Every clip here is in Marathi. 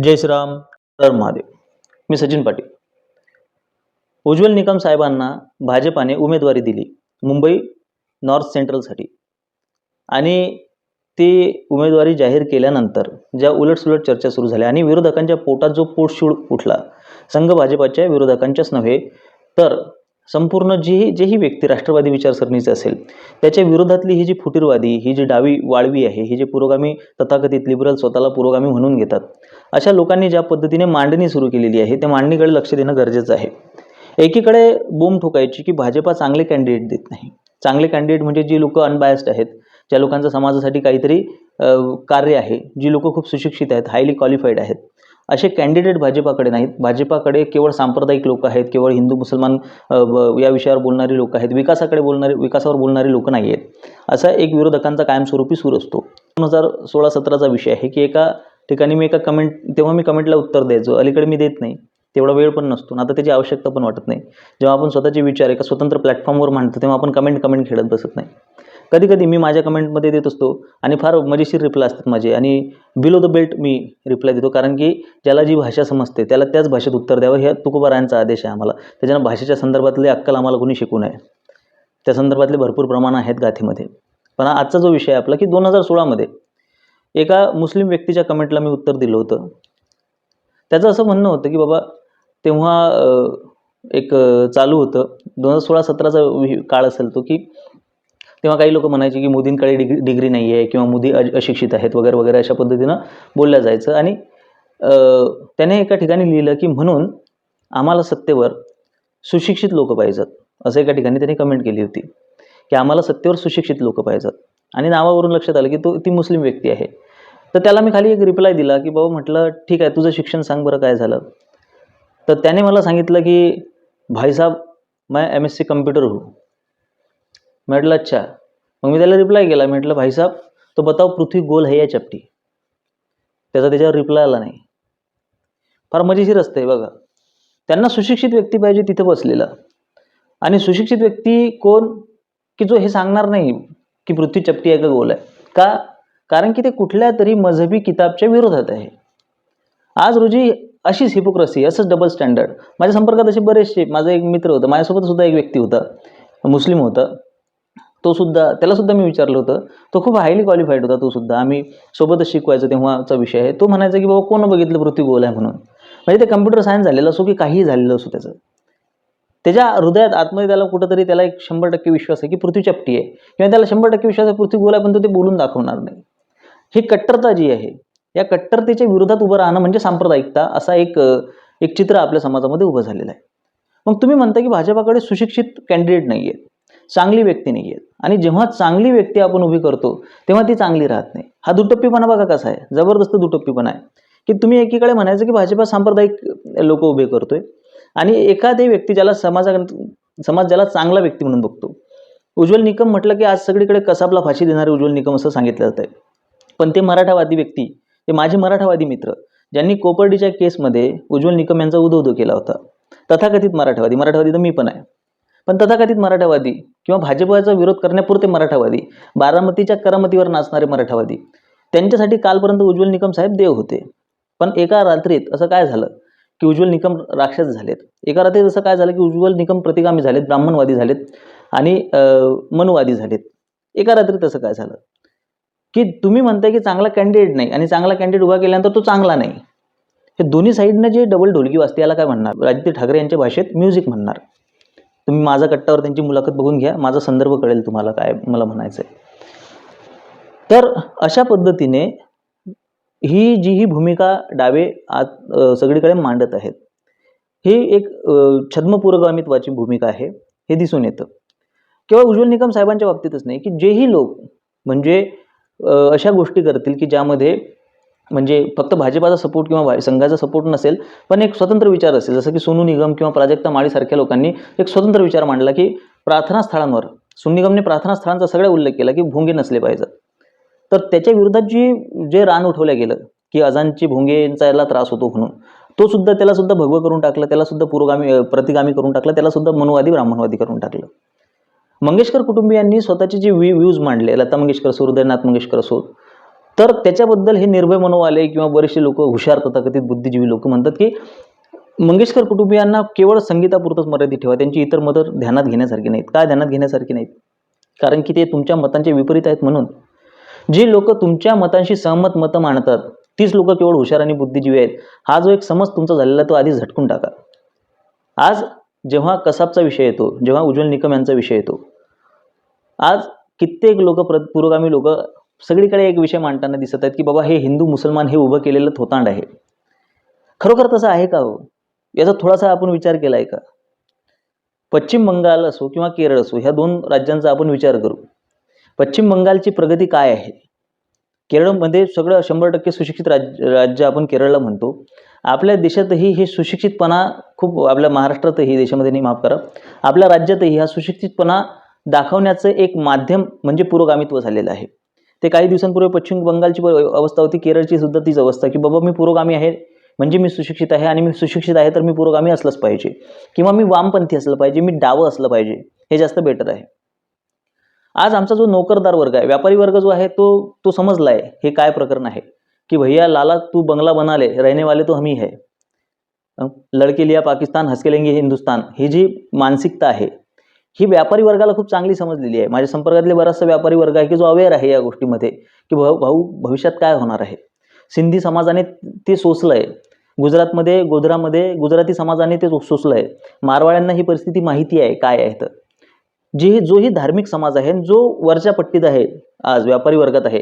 जय श्रीराम तर महादेव. मी सचिन पाटील. उज्ज्वल निकम साहेबांना भाजपाने उमेदवारी दिली मुंबई नॉर्थ सेंट्रलसाठी. आणि ती उमेदवारी जाहीर केल्यानंतर ज्या उलटसुलट चर्चा सुरू झाल्या आणि विरोधकांच्या पोटात जो पोटशूळ उठला संघ भाजपाच्या विरोधकांच्याच नव्हे तर संपूर्ण जी जेही व्यक्ती राष्ट्रवादी विचारसरणीचे असेल त्याच्या विरोधातली ही जी फुटीरवादी ही जी डावी वाळवी आहे ही जी पुरोगामी तथाकथित लिबरल स्वतःला पुरोगामी म्हणून घेतात अशा लोकांनी ज्या पद्धतीने मांडणी सुरू केलेली आहे त्या मांडणीकडे लक्ष देणं गरजेचं आहे. एकीकडे बोंब ठोकायची की भाजपा चांगले कॅन्डिडेट देत नाही. चांगले कॅन्डिडेट म्हणजे जी लोक अनबायस्ड आहेत ज्या लोकांचं समाजासाठी काहीतरी कार्य आहे जी लोक खूप सुशिक्षित आहेत हायली क्वालिफाईड आहेत. असे कॅन्डिडेट भाजपाकडे नाहीत. भाजपाकडे केवळ सांप्रदायिक लोक आहेत केवळ हिंदू मुसलमान या विषयावर बोलणारी लोक आहेत विकासाकडे बोलणारे विकासावर बोलणारी लोक नाही आहेत असा एक विरोधकांचा कायमस्वरूपी सूर असतो. दोन हजार सोळा सतराचा विषय आहे की एका ठिकाणी मी एका कमेंट तेव्हा मी कमेंटला उत्तर द्यायचो. अलीकडे मी देत नाही. तेवढा वेळ पण नसतो. आता त्याची आवश्यकता पण वाटत नाही. जेव्हा आपण स्वतःचे विचार एका स्वतंत्र प्लॅटफॉर्मवर मांडतो तेव्हा आपण कमेंट कमेंट खेळत बसत नाही. कधी कधी मी माझ्या कमेंटमध्ये देत असतो आणि फार मजेशीर रिप्लाय असतात माझे. आणि बिलो द बेल्ट मी रिप्लाय देतो. कारण की ज्याला जी भाषा समजते त्याला त्याच भाषेत उत्तर द्यावं. हे तुकोबारायांचा आदेश आहे आम्हाला. त्याच्यानं भाषेच्या संदर्भातले अक्कल आम्हाला कोणी शिकू नये. त्या संदर्भातले भरपूर प्रमाण आहेत गाथेमध्ये. पण आजचा जो विषय आपला की दोन हजार सोळामध्ये एका मुस्लिम व्यक्तीच्या कमेंटला मी उत्तर दिलं होतं. त्याचं असं म्हणणं होतं की बाबा तेव्हा एक चालू होतं. दोन हजार सोळा सतराचा काळ असेल तो की तेव्हा काही लोक म्हणायचे की मोदींकडे डिग्री डिग्री नाही आहे किंवा मोदी अशिक्षित आहेत वगैरे वगैरे अशा पद्धतीनं बोलल्या जायचं. आणि त्याने एका ठिकाणी लिहिलं की म्हणून आम्हाला सत्तेवर सुशिक्षित लोक पाहिजेत. असं एका ठिकाणी त्यांनी कमेंट केली होती. की आम्हाला सत्तेवर सुशिक्षित लोक पाहिजेत. आणि नावावरून लक्षात आलं की तो ती मुस्लिम व्यक्ती आहे. तर त्याला मी खाली एक रिप्लाय दिला की बाबा म्हटलं ठीक आहे तुझं शिक्षण सांग बरं काय झालं. तर त्याने मला सांगितलं की भाईसाहेब मैं एम एस सी कम्प्यूटर हूँ. म्हटलं अच्छा. मग मी त्याला रिप्लाय केला. म्हटलं भाईसाहेब तो बताव पृथ्वी गोल है या चपटी? त्याचा त्याच्यावर रिप्लाय आला नाही. फार मजेशीर असते बघा. त्यांना सुशिक्षित व्यक्ती पाहिजे तिथे बसलेला. आणि सुशिक्षित व्यक्ती कोण की जो हे सांगणार नाही. की पृथ्वी चपटी आहे का गोल आहे? का? कारण की ते कुठल्या तरी मजहबी किताबच्या विरोधात आहे. आज रोजी अशीच हिपोक्रसी असंच डबल स्टँडर्ड माझ्या संपर्कात असे बरेचसे माझा एक मित्र होता माझ्यासोबत सुद्धा एक व्यक्ती होता मुस्लिम होता. तो सुद्धा त्याला सुद्धा मी विचारलं होतं. तो खूप हायली क्वालिफाईड होता तो सुद्धा. आम्ही सोबतच शिकवायचो तेव्हाचा विषय आहे. तो म्हणायचा की बाबा कोण बघितलं पृथ्वी गोल आहे म्हणून? म्हणजे ते कम्प्युटर सायन्स झालेलं असो की काहीही झालेलं असो त्याचं. त्याच्या हृदयात आतमध्ये त्याला कुठंतरी त्याला एक शंभर टक्के विश्वास आहे की पृथ्वी चपटी आहे. किंवा त्याला शंभर टक्के विश्वास आहे पृथ्वी गोल आहे पण तो ते बोलून दाखवणार नाही. ही कट्टरता जी आहे या कट्टरतेच्या विरोधात उभं राहणं म्हणजे सांप्रदायिकता असा एक एक चित्र आपल्या समाजामध्ये उभं झालेलं आहे. मग तुम्ही म्हणता की भाजपाकडे सुशिक्षित कॅन्डिडेट नाही आहेत चांगली व्यक्ती नाही आहेत आणि जेव्हा चांगली व्यक्ती आपण उभी करतो तेव्हा ती चांगली राहत नाही. हा दुटप्पीपणा बघा कसा आहे. जबरदस्त दुटप्पीपणा आहे. की तुम्ही एकीकडे म्हणायचं की भाजपा सांप्रदायिक लोक उभे करतोय आणि एखादी व्यक्ती ज्याला समाजा समाज ज्याला चांगला व्यक्ती म्हणून बघतो. उज्ज्वल निकम म्हटलं की आज सगळीकडे कसाबला फाशी देणारे उज्ज्वल निकम असं सांगितलं जात आहे पण ते मराठावादी व्यक्ती ते माझे मराठावादी मित्र ज्यांनी कोपर्डीच्या केसमध्ये उज्ज्वल निकम यांचा उदो केला होता. तथाकथित मराठावादी. मराठावादी तर मी पण आहे. पण तथाकथित मराठावादी किंवा भाजपचा विरोध करण्यापुरते मराठावादी बारामतीच्या करामतीवर नाचणारे मराठावादी त्यांच्यासाठी कालपर्यंत उज्ज्वल निकम साहेब देव होते. पण एका रात्रीत असं काय झालं? की उज्ज्वल निकम राक्षस झालेत. एका रात्री जसं काय झालं की उज्ज्वल निकम प्रतिगामी झालेत ब्राह्मणवादी झालेत आणि मनुवादी झालेत. एका रात्री तसं काय झालं? की तुम्ही म्हणताय की चांगला कॅन्डिडेट नाही आणि चांगला कॅन्डिडेट उभा केल्यानंतर तो चांगला नाही. हे दोन्ही साईडनं जे डबल ढोलकी वाजते याला काय म्हणणार? आदित्य ठाकरे यांच्या भाषेत म्युझिक म्हणणार. तुम्ही माझा कट्टावर त्यांची मुलाखत बघून घ्या माझा संदर्भ कळेल तुम्हाला काय मला म्हणायचं आहे तर अशा पद्धतीने ही जी ही भूमिका डावे आत सगळीकडे मांडत आहेत ही एक अ, भूमिका आहे हे दिसून येतं. किंवा उज्ज्वल निकम साहेबांच्या बाबतीतच नाही की जेही लोक म्हणजे अशा गोष्टी करतील की ज्यामध्ये म्हणजे फक्त भाजपाचा सपोर्ट किंवा संघाचा सपोर्ट नसेल पण एक स्वतंत्र विचार असेल. जसं की सोनू निगम किंवा प्राजक्ता माळीसारख्या लोकांनी एक स्वतंत्र विचार मांडला की प्रार्थना स्थळांवर सोनू निगमने प्रार्थना स्थळांचा सगळ्या उल्लेख केला की भोंगे नसले पाहिजेत. तर त्याच्या विरोधात जी जे रान उठवलं गेलं की अजानची भोंगेंचा याला त्रास होतो म्हणून तो सुद्धा त्याला सुद्धा भगवं करून टाकलं त्याला सुद्धा पुरोगामी प्रतिगामी करून टाकलं त्याला सुद्धा मनुवादी ब्राह्मणवादी करून टाकलं. मंगेशकर कुटुंबियांनी स्वतःचे जे व्ही व्ह्यूज मांडले लता मंगेशकर असो हृदयनाथ मंगेशकर असो तर त्याच्याबद्दल हे निर्भय मनोवाले किंवा बरेचसे लोक हुशार तथाकथित बुद्धिजीवी लोक म्हणतात की मंगेशकर कुटुंबियांना केवळ संगीतापुरतंच मर्यादित ठेवा त्यांची इतर मतं ध्यानात घेण्यासारखी नाहीत. काय ध्यानात घेण्यासारखी नाहीत? कारण की ते तुमच्या मतांचे विपरीत आहेत म्हणून. जी लोक तुमच्या मतांशी सहमत मतं मांडतात तीच लोक केवळ हुशार आणि बुद्धिजीवी आहेत. हा जो एक समज तुमचा झालेला तो आधी झटकून टाका. आज जेव्हा कसाबचा विषय येतो जेव्हा उज्ज्वल निकम यांचा विषय येतो आज कित्येक लोक प्र पुरोगामी लोक सगळीकडे एक विषय मांडताना दिसत आहेत की बाबा हे हिंदू मुसलमान हे उभं केलेलं थोतांड आहे. खरोखर तसं आहे का हो? याचा थोडासा आपण विचार केला आहे का? पश्चिम बंगाल असो किंवा केरळ असो ह्या दोन राज्यांचा आपण विचार करू. पश्चिम बंगालची प्रगती काय आहे? केरळमध्ये सगळं शंभर टक्के सुशिक्षित राज्य राज्य आपण केरळला म्हणतो. आपल्या देशातही हे सुशिक्षितपणा खूप आपल्या महाराष्ट्रातही देशामध्ये नाही माफ करा. आपल्या राज्यातही हा सुशिक्षितपणा दाखवण्याचं एक माध्यम म्हणजे पुरोगामित्व झालेलं आहे. ते काही दिवसांपूर्वी पश्चिम बंगालची अवस्था होती. केरळची सुद्धा तीच अवस्था की बाबा मी पुरोगामी आहे म्हणजे मी सुशिक्षित आहे आणि मी सुशिक्षित आहे तर मी पुरोगामी असलंच पाहिजे. किंवा मी वामपंथी असलं पाहिजे मी डावं असलं पाहिजे हे जास्त बेटर आहे. आज आमचा जो नोकरदार वर्ग आहे व्यापारी वर्ग जो आहे तो तो समजला आहे हे काय प्रकरण आहे. की भैया लाला तू बंगला बनाले रहने वाले तो हमी है. लडके लिया पाकिस्तान हसके लेंगे हिंदुस्तान ही जी मानसिकता आहे ही व्यापारी वर्गाला खूप चांगली समजलेली आहे. माझ्या संपर्कातले बराचसा व्यापारी वर्ग आहे की जो अवेअर आहे या गोष्टीमध्ये की भाऊ भाऊ भविष्यात काय होणार आहे? सिंधी समाजाने ते सोसलं आहे गुजरातमध्ये गोधरामध्ये गुजराती समाजाने ते सोसलं आहे मारवाड्यांना ही परिस्थिती माहिती आहे काय आहे तर. जी जोही धार्मिक समाज आहे जो वरच्या पट्टीत आहे आज व्यापारी वर्गात आहे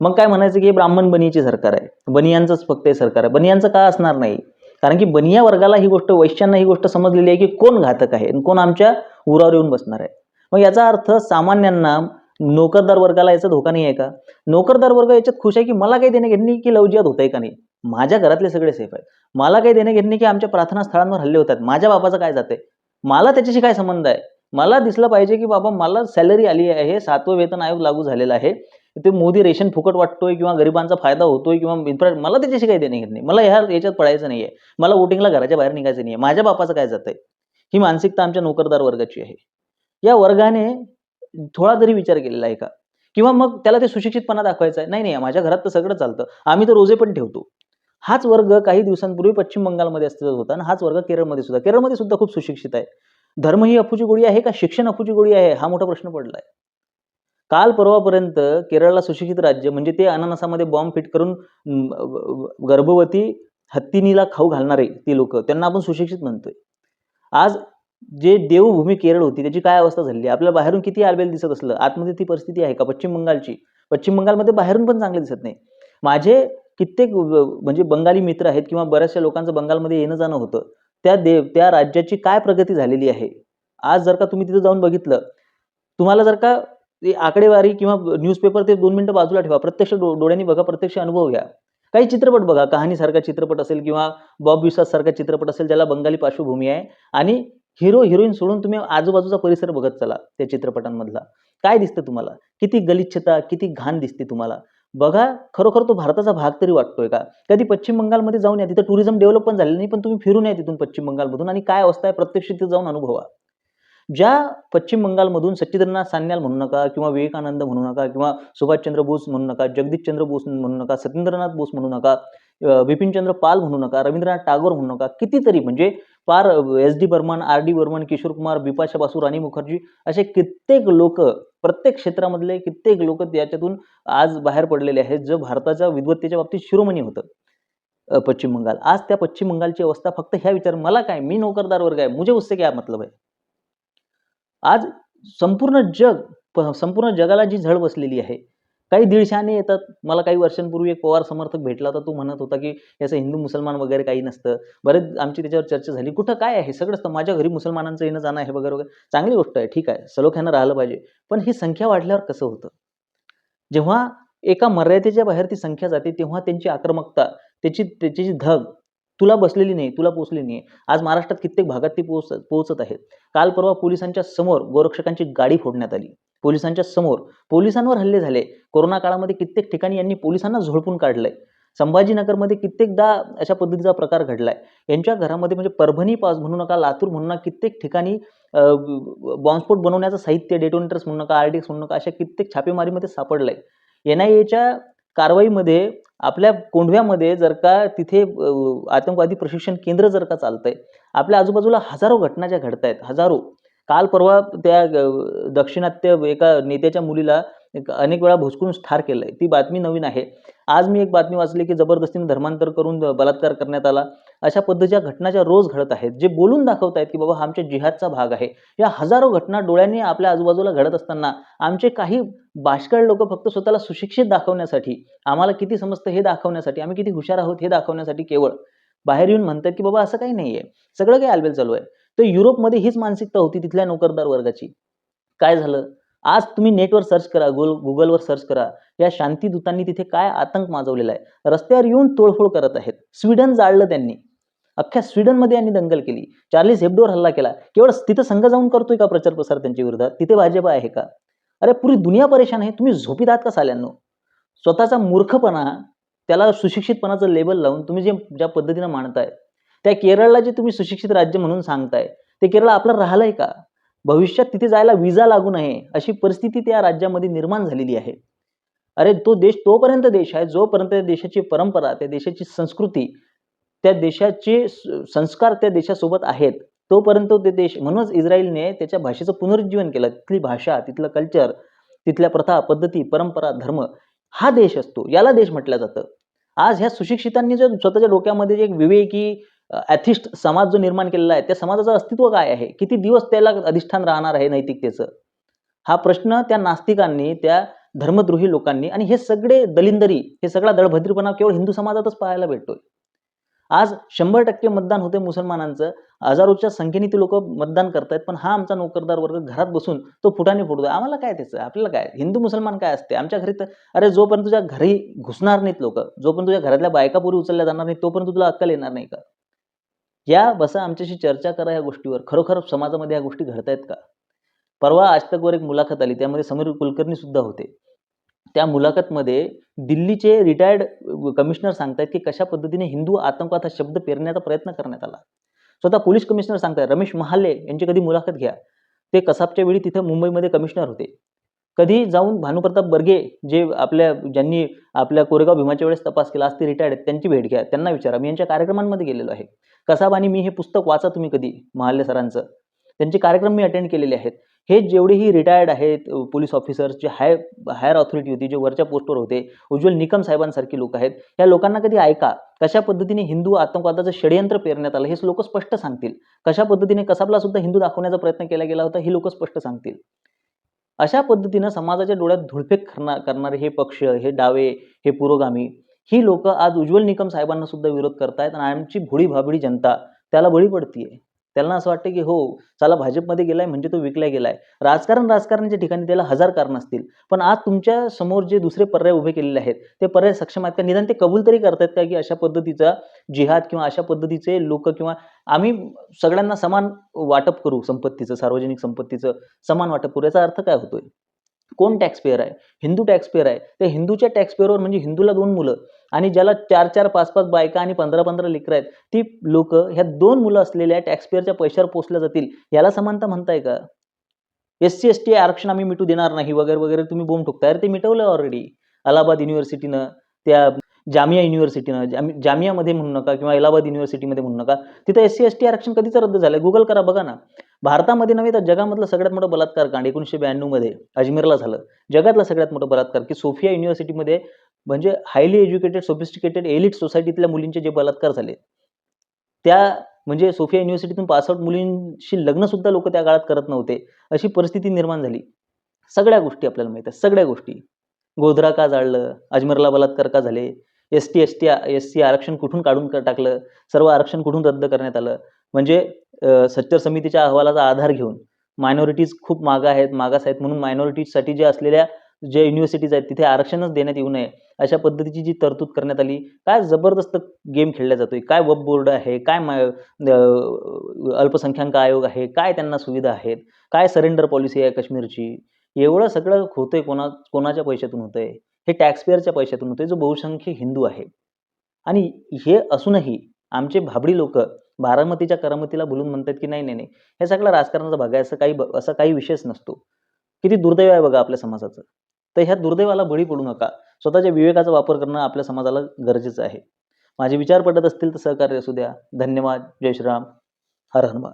मग काय म्हणायचं की हे ब्राह्मण बनियाची सरकार आहे. बनियांचंच फक्त हे सरकार आहे. बनियांचं का असणार नाही? कारण की बनिया वर्गाला ही गोष्ट वैश्यांना ही गोष्ट समजलेली आहे की कोण घातक आहे कोण आमच्या उरावर येऊन बसणार आहे. मग याचा अर्थ सामान्यांना नोकरदार वर्गाला याचा धोका नाही आहे का? नोकरदार वर्ग याच्यात खुश आहे की मला काही देणे घेणे की लवजियात होत आहे का नाही? माझ्या घरातले सगळे सेफ आहेत. मला काही देणे घेणे की आमच्या प्रार्थना स्थळांवर हल्ले होतात. माझ्या बापाचं काय जाते मला त्याच्याशी काय संबंध आहे? मला दिसलं पाहिजे की बाबा मला सॅलरी आली आहे सातवं वेतन आयोग लागू झालेला आहे. ते मोदी रेशन फुकट वाटतोय किंवा गरिबांचा फायदा होतोय किंवा इन्फ्रा मला त्याच्याशी काही देणे घेत नाही. मला ह्या याच्यात पडायचं नाहीये. मला वोटिंगला घराच्या बाहेर निघायचं नाहीये. माझ्या बापाचं काय जातंय? ही मानसिकता आमच्या नोकरदार वर्गाची आहे. या वर्गाने थोडा तरी विचार केलेला आहे का? किंवा मग त्याला ते सुशिक्षितपणा दाखवायचा आहे नाही नाही माझ्या घरात तर सगळं चालतं. आम्ही तर रोजे पण ठेवतो. हाच वर्ग काही दिवसांपूर्वी पश्चिम बंगालमध्ये अस्तित्वात होता आणि हाच वर्ग केरळमध्ये सुद्धा. केरळमध्ये सुद्धा खूप सुशिक्षित आहे. धर्म ही अफूची गोळी आहे का शिक्षण अफूची गोळी आहे? हा मोठा प्रश्न पडला आहे काल परवापर्यंत केरळला सुशिक्षित राज्य म्हणजे ते अननसामध्ये बॉम्ब फिट करून गर्भवती हत्तीनीला खाऊ घालणारे ती लोक त्यांना आपण सुशिक्षित म्हणतोय. आज जे देवभूमी केरळ होती त्याची काय अवस्था झाली? आपल्या बाहेरून किती आलबेल दिसत असलं? आतमध्ये ती परिस्थिती आहे का? पश्चिम बंगालची. पश्चिम बंगालमध्ये बाहेरून पण चांगले दिसत नाही. माझे कित्येक म्हणजे बंगाली मित्र आहेत किंवा बऱ्याचशा लोकांचं बंगालमध्ये येणं जाणं होतं. त्या देव त्या राज्याची काय प्रगती झालेली आहे? आज जर का तुम्ही तिथं जाऊन बघितलं तुम्हाला जर का ते आकडेवारी किंवा न्यूजपेपर ते दोन मिनिटं बाजूला ठेवा प्रत्यक्ष डो डोळ्यांनी बघा प्रत्यक्ष अनुभव घ्या. काही चित्रपट बघा कहाणीसारखा चित्रपट असेल किंवा बॉब विश्वास सारखा चित्रपट असेल ज्याला बंगाली पार्श्वभूमी आहे आणि हिरो हिरोईन सोडून तुम्ही आजूबाजूचा परिसर बघत चला त्या चित्रपटांमधला. काय दिसतं तुम्हाला? किती गलिच्छता किती घाण दिसते तुम्हाला? बघा खरोखर तो भारताचा भाग तरी वाटतोय का? कधी पश्चिम बंगालमध्ये जाऊन या तिथं टुरिझम डेव्हलप पण झालेलं नाही पण तुम्ही फिरून या तिथून पश्चिम बंगालमधून आणि काय अवस्था आहे प्रत्यक्ष तिथे जाऊन अनुभवा. ज्या पश्चिम बंगालमधून सच्चिदानंद सान्याल म्हणू नका किंवा विवेकानंद म्हणू नका किंवा सुभाषचंद्र बोस म्हणू नका जगदीशचंद्र बोस म्हणू नका सत्येंद्रनाथ बोस म्हणू नका बिपिनचंद्र पाल म्हणू नका रवींद्रनाथ टागोर म्हणू नका कितीतरी म्हणजे पार S D Burman R D Burman Kishore Kumar Bipasha Basu Rani Mukherjee असे कित्येक लोक प्रत्येक क्षेत्रामधले कित्येक लोक याच्यातून आज बाहेर पडलेले आहेत जो भारताच्या विद्वत्तेच्या बाबतीत शिरोमणी होतं. पश्चिम बंगाल. आज त्या पश्चिम बंगालची अवस्था फक्त ह्या विचार मला काय मी नोकरदार वर्ग आहे मुझे उससे क्या मतलब आहे आज संपूर्ण जग संपूर्ण जगाला जी झळ बसलेली आहे काही दीडशाने येतात. मला काही वर्षांपूर्वी एक पवार समर्थक भेटला होता. तो म्हणत होता की याचं हिंदू मुसलमान वगैरे काही नसतं. बरेच आमची त्याच्यावर चर्चा झाली. कुठं काय आहे? सगळं असतं माझ्या घरी मुसलमानांचं येणं जाणं आहे वगैरे वगैरे. चांगली गोष्ट आहे. ठीक आहे. सलोख्यानं राहिलं पाहिजे. पण ही संख्या वाढल्यावर कसं होतं? जेव्हा एका मर्यादेच्या बाहेर ती संख्या जाते तेव्हा त्यांची आक्रमकता त्याची त्याची जी धग तुला बसलेली नाही तुला पोचली नाही. आज महाराष्ट्रात कित्येक भागात ती पोहोच पोहोचत आहेत. काल परवा पोलिसांच्या समोर गोरक्षकांची गाडी फोडण्यात आली. पोलिसांच्या समोर पोलिसांवर हल्ले झाले. कोरोना काळामध्ये कित्येक ठिकाणी यांनी पोलिसांना झोडपून काढलंय. संभाजीनगरमध्ये कित्येकदा अशा पद्धतीचा प्रकार घडलाय. यांच्या घरामध्ये म्हणजे परभणी पास म्हणू नका लातूर म्हणू नका कित्येक ठिकाणी बॉम्बस्फोट बनवण्याचं साहित्य डेटोनेटर्स म्हणू नका आरडीएक्स म्हणू नका अशा कित्येक छापेमारीमध्ये सापडलंय. एन आय एच्या कारवाईमध्ये आपल्या कोंढव्यामध्ये जर का तिथे आतंकवादी प्रशिक्षण केंद्र जर का चालतंय आपल्या आजूबाजूला हजारो घटना ज्या घडत आहेत हजारो. काल परवा त्या दक्षिणात्य एका नेत्याच्या मुलीला अनेक वेळा भोसकून ठार केलंय. ती बातमी नवीन आहे. आज मी एक बातमी वाचली की जबरदस्तीने धर्मांतर करून बलात्कार करण्यात आला. अशा पद्धतीच्या घटना ज्या रोज घडत आहेत. जे बोलून दाखवत आहेत की बाबा हा आमच्या जिहादचा भाग आहे. या हजारो घटना डोळ्यांनी आपल्या आजूबाजूला घडत असताना आमचे काही बाष्कळ लोक फक्त स्वतःला सुशिक्षित दाखवण्यासाठी आम्हाला किती समजतं हे दाखवण्यासाठी आम्ही किती हुशार आहोत हे दाखवण्यासाठी केवळ बाहेर येऊन म्हणतात की बाबा असं काही नाहीये. सगळं काही आलबेल चालू आहे. तर युरोपमध्ये हीच मानसिकता होती तिथल्या नोकरदार वर्गाची. काय झालं? आज तुम्ही नेटवर सर्च करा गुल गुगलवर सर्च करा. या शांतीदूतांनी तिथे काय आतंक माजवलेला आहे? रस्त्यावर येऊन तोडफोड करत आहेत. स्वीडन जाळलं त्यांनी. अख्ख्या स्वीडनमध्ये यांनी दंगल केली. चार्लिस हेब्डोवर हल्ला केला. केवळ तिथं संघ जाऊन करतोय का प्रचार प्रसार त्यांच्या विरोधात? तिथे भाजपा आहे का? अरे पुरी दुनिया परेशान आहे. तुम्ही झोपीत आहात का साल्यांनो? स्वतःचा मूर्खपणा त्याला सुशिक्षितपणाचं लेबल लावून तुम्ही जे ज्या पद्धतीनं मांडताय त्या केरळला जे तुम्ही सुशिक्षित राज्य म्हणून सांगताय ते केरळ आपलं राहिलंय का? भविष्यात तिथे जायला विजा लागू नये अशी परिस्थिती त्या राज्यामध्ये निर्माण झालेली आहे. अरे तो देश तोपर्यंत देश आहे जोपर्यंत त्या देशाची परंपरा त्या देशाची संस्कृती त्या देशाचे संस्कार त्या देशासोबत आहेत. तोपर्यंत ते देश म्हणूनच इस्रायलने त्याच्या भाषेचं पुनरुज्जीवन केलं. तिथली भाषा तिथलं कल्चर तिथल्या प्रथा पद्धती परंपरा धर्म हा देश असतो. याला देश म्हटलं जातं. आज ह्या सुशिक्षितांनी जो स्वतःच्या डोक्यामध्ये जे एक विवेकी ॲथिस्ट समाज जो निर्माण केलेला आहे त्या समाजाचं अस्तित्व काय आहे? किती दिवस त्याला अधिष्ठान राहणार आहे नैतिकतेचं? हा प्रश्न त्या नास्तिकांनी त्या धर्मद्रोही लोकांनी आणि हे सगळे दलिंदरी हे सगळा दळभद्रीपणा केवळ हिंदू समाजातच पाहायला भेटतोय. आज शंभर टक्के मतदान होते मुसलमानांचं. हजारोच्या संख्येने ती लोक मतदान करतायत पण हा आमचा नोकरदार वर्ग घरात बसून तो फुटाने फुटतो आम्हाला काय त्याचं? आपल्याला काय? हिंदू मुसलमान काय असते? आमच्या घरी तर अरे जोपर्यंत तुझ्या घरी घुसणार नाहीत लोक जोपर्यंत तुझ्या घरातल्या बायकापुरी उचलल्या जाणार नाही तोपर्यंत तुला अक्कल येणार नाही का? या बसा आमच्याशी चर्चा करा या गोष्टीवर. खरोखर समाजामध्ये या गोष्टी घडतायत का? परवा आज तकवर एक मुलाखत आली त्यामध्ये समीर कुलकर्णी सुद्धा होते. त्या मुलाखतमध्ये दिल्लीचे रिटायर्ड कमिशनर सांगतायत की कशा पद्धतीने हिंदू आतंकवाद हा शब्द पेरण्याचा प्रयत्न करण्यात आला. स्वतः पोलीस कमिशनर सांगताय रमेश महाले यांची कधी मुलाखत घ्या. ते कसाबच्या वेळी तिथं मुंबईमध्ये कमिशनर होते. कधी जाऊन भानुप्रताप बर्गे जे आपल्या ज्यांनी आपल्या कोरेगाव भीमाच्या वेळेस तपास केला आज ते रिटायर्ड आहेत त्यांची भेट घ्या. त्यांना विचारा. मी यांच्या कार्यक्रमांमध्ये गेलेलो आहे. कसाब आणि मी हे पुस्तक वाचा तुम्ही कधी महाले सरांचं. त्यांचे कार्यक्रम मी अटेंड केलेले आहेत. हे जेवढेही रिटायर्ड आहेत पोलीस ऑफिसर्स जे हाय हायर ऑथॉरिटी होती जे वरच्या पोस्टवर होते उज्ज्वल निकम साहेबांसारखी लोक आहेत या लोकांना कधी ऐका कशा पद्धतीने हिंदू आतंकवादाचं षडयंत्र पेरण्यात आलं हे लोक स्पष्ट सांगतील. कशा पद्धतीने कसाबला सुद्धा हिंदू दाखवण्याचा प्रयत्न केला गेला होता हे लोक स्पष्ट सांगतील. अशा पद्धतीनं समाजाच्या डोळ्यात धुळफेक करणार करणारे हे पक्ष हे डावे हे पुरोगामी ही लोक आज उज्ज्वल निकम साहेबांना सुद्धा विरोध करतायत आणि आमची भोळी भाबडी जनता त्याला बळी पडतीये. त्यांना असं वाटतं की हो चला भाजपमध्ये गेलाय म्हणजे तो विकला गेलाय. राजकारण राजकारणाच्या ठिकाणी त्याला हजार कारण असतील. पण आज तुमच्यासमोर जे दुसरे पर्याय उभे केलेले आहेत ते पर्याय सक्षम आहेत का? निदान ते कबूल तरी करतायत का की अशा पद्धतीचा जिहाद किंवा अशा पद्धतीचे लोक किंवा आम्ही सगळ्यांना समान वाटप करू संपत्तीचं सार्वजनिक संपत्तीचं समान वाटप करू याचा अर्थ काय होतोय? कोण टॅक्सपेअर आहे? हिंदू टॅक्सपेअर आहे. त्या हिंदूच्या टॅक्सपेअरवर म्हणजे हिंदूला दोन मुलं आणि ज्याला चार चार पाच पाच बायका आणि पंधरा पंधरा लेकरं आहेत ती लोक ह्या दोन मुलं असलेल्या टॅक्सपेअरच्या पैशावर पोचल्या जातील. याला समानता म्हणताय का? एस सी एस टी आरक्षण आम्ही मिटू देणार नाही. वगैरे वगैरे तुम्ही बोंब ठोकताय. ते मिटवलं ऑलरेडी अलाहाबाद युनिव्हर्सिटीनं त्या जामिया युनिव्हर्सिटीनं जामि जामियामध्ये म्हणू नका किंवा इलाहाबाद युनिव्हर्सिटीमध्ये म्हणू नका. तिथं एस सी एस टी आरक्षण कधीच रद्द झालं गुगल करा बघा ना. भारतामध्ये नव्हे तर जगामधलं सगळ्यात मोठं बलात्कार कांड एकोणीसशे ब्याण्णवमध्ये अजमेरला झालं. जगातला सगळ्यात मोठं बलात्कार की सोफिया युनिव्हर्सिटीमध्ये म्हणजे हायली एज्युकेटेड सोफिस्टिकेटेड एलिट सोसायटीतल्या मुलींचे जे बलात्कार झाले. त्या म्हणजे सोफिया युनिव्हर्सिटीतून पासआउट मुलींशी लग्नसुद्धा लोक त्या काळात करत नव्हते. अशी परिस्थिती निर्माण झाली. सगळ्या गोष्टी आपल्याला माहीत आहेत. सगळ्या गोष्टी. गोधरा का जाळलं? अजमेरला बलात्कार का झाले? S T S T S C आरक्षण कुठून काढून टाकलं? सर्व आरक्षण कुठून रद्द करण्यात आलं? म्हणजे सच्चर समितीच्या अहवालाचा आधार घेऊन मायनॉरिटीज खूप मागं आहेत मागास आहेत म्हणून मायनॉरिटीजसाठी जे असलेल्या ज्या युनिव्हर्सिटीज आहेत तिथे आरक्षणच देण्यात येऊ नये अशा पद्धतीची जी तरतूद करण्यात आली. काय जबरदस्त गेम खेळला जातोय. काय वब बोर्ड आहे काय मा- अल्पसंख्याक आयोग आहे काय त्यांना सुविधा आहेत काय सरेंडर पॉलिसी आहे काश्मीरची एवढं सगळं होतंय कोणा कोणाच्या पैशातून होतंय? हे टॅक्सपेअरच्या पैशातून होतंय जो बहुसंख्य हिंदू आहे. आणि हे असूनही आमचे भाबडी लोक बारामतीच्या करामतीला बोलून म्हणतात की नाही नाही नाही. हे सगळं राजकारणाचा भाग आहे असं काही ब- असा काही विषयच नसतो. किती दुर्दैव आहे बघा आपल्या समाजाचं. तर ह्या दुर्दैवाला बळी पडू नका. स्वतःच्या विवेकाचा वापर करणं आपल्या समाजाला गरजेचं आहे. माझे विचार पटत असतील तर सहकार्य असू द्या. धन्यवाद. जय श्रीराम. हर हनुमान